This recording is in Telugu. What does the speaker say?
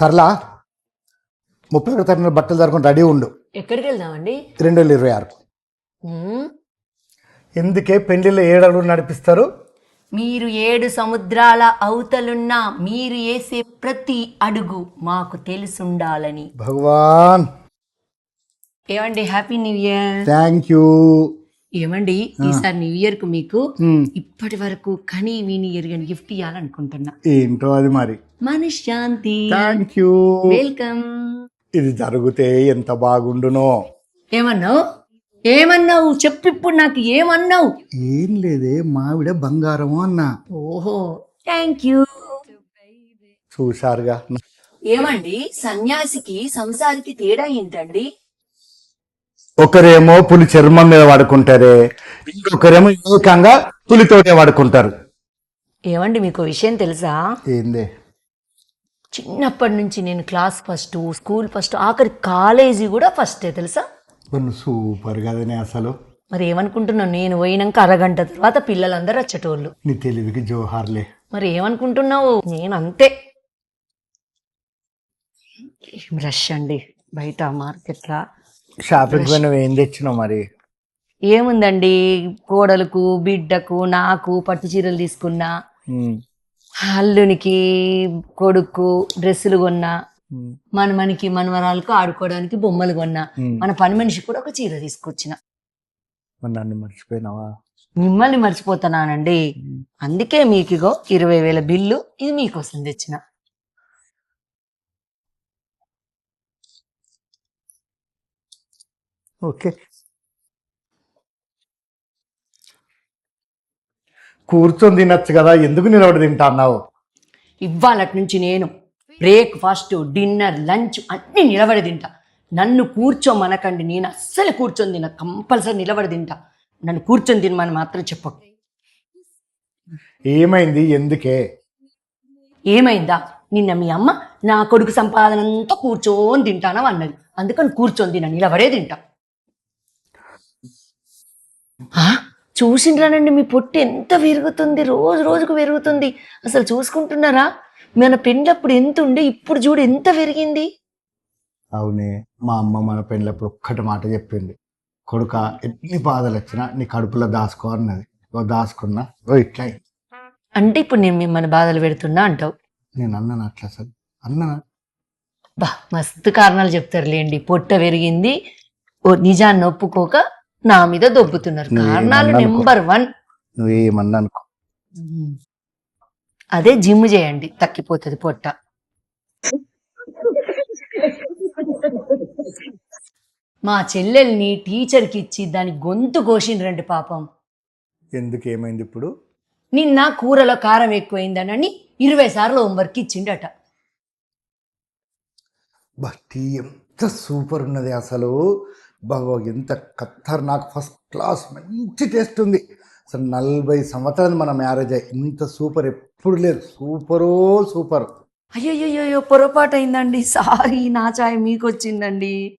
సర్లా ముప్పై ఒకటి తారీఖున బట్టలు జరుపుకొని రెడీ ఉండు. ఎక్కడికి వెళ్దామండి రెండు వేల ఇరవై ఆరు. ఎందుకే పెళ్ళిళ్ళు ఏడలు నడిపిస్తారు? మీరు ఏడు సముద్రాల అవతలున్న మీరు వేసే ప్రతి అడుగు మాకు తెలుసుండాలని. భగవాన్! ఏమండి? Happy new year. Thank you. ఏమండి? ఈసారి న్యూ ఇయర్కు మీకు ఇప్పటి వరకు కని విని ఎరుగని గిఫ్ట్ ఇవ్వాలనుకుంటున్నా ఏంటో అది మరి. మనశ్శాంతి థ్యాంక్ యూ. వెల్కమ్. ఇది జరిగితే ఎంత బాగుండునో. ఏమన్నావు? ఏమన్నావు? చెప్పు ఇప్పుడు నాకు ఏమన్నావు? ఏం లేదే మావిడ బంగారము అన్నా. ఓహో థ్యాంక్ యూ. చూశారుగా. ఏమండి? సన్యాసికి సంసారికి తేడా ఏంటండి? ఒకరేమో పులి చర్మం మీద వాడుకుంటారే ఇంకొకరేమో ఏకంగా పులితోటే వాడుకుంటారు. ఏమండి మీకు విషయం తెలుసా? ఏందే? చిన్నప్పటి నుంచి నేను class first school first college college కూడా ఫస్టే తెలుసా? సూపర్ కదనే అసలు. మరి ఏమనుకుంటున్నావు? నేను పోయినాక అరగంట తర్వాత పిల్లలందరూ వచ్చేటోళ్ళు. నీ తెలివికి జోహార్లే. మరి ఏమనుకుంటున్నావు? నేను అంతే. ఏం రష్ అండి? బయట మార్కెట్లా షాపింగ్ పోయిన ఏం తెచ్చినావు మరి? ఏముందండి? కోడలకు బిడ్డకు నాకు పట్టు చీరలు తీసుకున్నా. అల్లునికి కొడుకు డ్రెస్సులు కొన్నా. ఉమ్, మనమనికి మనవరాలకు ఆడుకోవడానికి బొమ్మలు కొన్నా. మన పని మనిషి కూడా ఒక చీర తీసుకొచ్చిన. నన్ను మర్చిపోయినావా? మిమ్మల్ని మర్చిపోతున్నానండి. అందుకే మీకు ఇగో ఇరవై వేల బిల్లు ఇది మీకోసం తెచ్చిన. ఓకే. కూర్చొని తినచ్చు కదా ఎందుకు నిలబడి తింటా అన్నావు? ఇవాళటి నుంచి నేను బ్రేక్ఫాస్ట్ డిన్నర్ లంచ్ అన్ని నిలబడి తింటా. నన్ను కూర్చోమనకండి నేను అస్సలు కూర్చొని తిన కంపల్సరీ నిలబడి తింటా. నన్ను కూర్చొని తినమని మాత్రం చెప్పకు. ఏమైంది? ఎందుకే? ఏమైందా? నిన్న మీ అమ్మ నా కొడుకు సంపాదన అంతా కూర్చొని తింటానని అన్నది అందుకని కూర్చొని తిన నిలబడే తింటా. చూసిండ్రానండి మీ పొట్టు ఎంత పెరుగుతుంది రోజు రోజుకు పెరుగుతుంది అసలు చూసుకుంటున్నారా? మన పెళ్ళప్పుడు ఎంత ఉండే ఇప్పుడు చూడు ఎంత పెరిగింది అవునే మా అమ్మ మన పెళ్ళప్పుడు ఒక్కటి మాట చెప్పింది. కొడుక ఎన్ని బాధలు వచ్చినా నీ కడుపులో దాసుకో అన్నది. ఓ దాసుకున్నా ఓ ఇట్లా. అంటే ఇప్పుడు నేను మిమ్మల్ని బాధలు పెడుతున్నా అంటావు? నేను అన్నాను అట్లా అసలు. అన్నా బా మస్తు కారణాలు చెప్తారులేండి. పొట్ట పెరిగింది ఓ నిజాన్ని ఒప్పుకోక నా మీద దొబ్బుతున్నారు. కారణాలు. నెంబర్ వన్ నువ్వేమన్నా అనుకో. అదే జిమ్ చేయండి తగ్గిపోతుంది పొట్ట. మా చెల్లెల్ని టీచర్కి ఇచ్చి దాని గొంతు కోసిండ్రండి పాపం. ఎందుకు ఏమైంది ఇప్పుడు? నిన్న కూరలో కారం ఎక్కువైందనని ఇరవై సార్లు హోంవర్క్ ఇచ్చిండట. బట్టి ఎంత సూపర్ ఉన్నది అసలు. బాబా ఎంత కత్తర్ నాకు ఫస్ట్ క్లాస్ మంచి టేస్ట్ ఉంది. అసలు నలభై సంవత్సరాలు మన మ్యారేజ్ అయ్యి ఇంత సూపర్ ఎప్పుడు లేదు. సూపరో సూపర్. అయ్యయ్యో పొరపాటు అయిందండి సారీ నా చాయ్ మీకు వచ్చిందండి